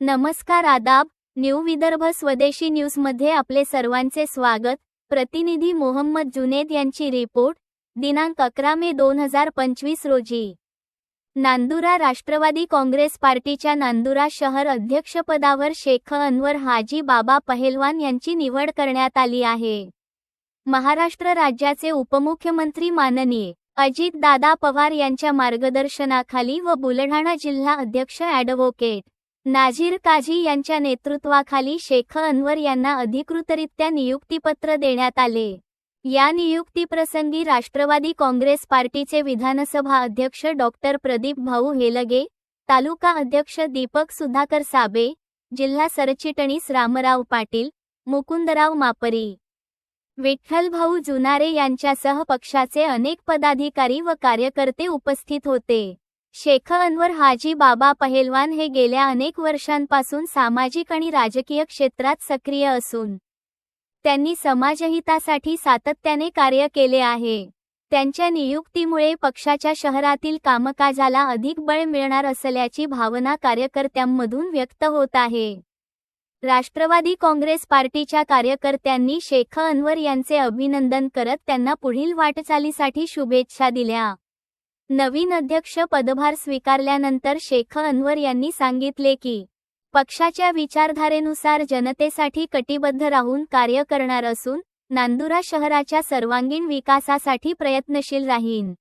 नमस्कार आदाब न्यू विदर्भ स्वदेशी न्यूजमध्ये आपले सर्वांचे स्वागत. प्रतिनिधी मोहम्मद जुनेद यांची रिपोर्ट दिनांक अकरा मे दोन हजार पंचवीस रोजी. नांदुरा राष्ट्रवादी काँग्रेस पार्टीच्या नांदुरा शहर अध्यक्षपदावर शेख अनवर हाजी बाबा पहेलवान यांची निवड करण्यात आली आहे. महाराष्ट्र राज्याचे उपमुख्यमंत्री माननीय अजितदादा पवार यांच्या मार्गदर्शनाखाली व बुलढाणा जिल्हा अध्यक्ष ॲडव्होकेट नाझीर काझी यांच्या नेतृत्वाखाली शेख अनवर यांना अधिकृतरित्या नियुक्तीपत्र देण्यात आले. या नियुक्तीप्रसंगी राष्ट्रवादी काँग्रेस पार्टीचे विधानसभा अध्यक्ष डॉक्टर प्रदीप भाऊ हेलगे तालुका अध्यक्ष दीपक सुधाकर साबे जिल्हा सरचिटणीस रामराव पाटील मुकुंदराव मापरी. विठ्ठलभाऊ जुनारे यांच्यासह पक्षाचे अनेक पदाधिकारी व कार्यकर्ते उपस्थित होते. शेख अनवर हाजी बाबा पहेलवान हे गेल्या अनेक वर्षांपासून सामाजिक आणि राजकीय क्षेत्रात सक्रिय असून त्यांनी समाजहितासाठी सातत्याने कार्य केले आहे. त्यांच्या नियुक्तीमुळे पक्षाच्या शहरातील कामकाजाला अधिक बळ मिळणार असल्याची भावना कार्यकर्त्यांमधून व्यक्त होत आहे. राष्ट्रवादी काँग्रेस पार्टीच्या कार्यकर्त्यांनी शेख अनवर यांचे अभिनंदन करत त्यांना पुढील वाटचालीसाठी शुभेच्छा दिल्या. नवीन अध्यक्ष पदभार स्वीकारल्यानंतर शेख अनवर यांनी सांगितले की पक्षाच्या विचारधारेनुसार जनतेसाठी कटिबद्ध राहून कार्य करणार असून नांदुरा शहराच्या सर्वांगीण विकासासाठी प्रयत्नशील राहीन.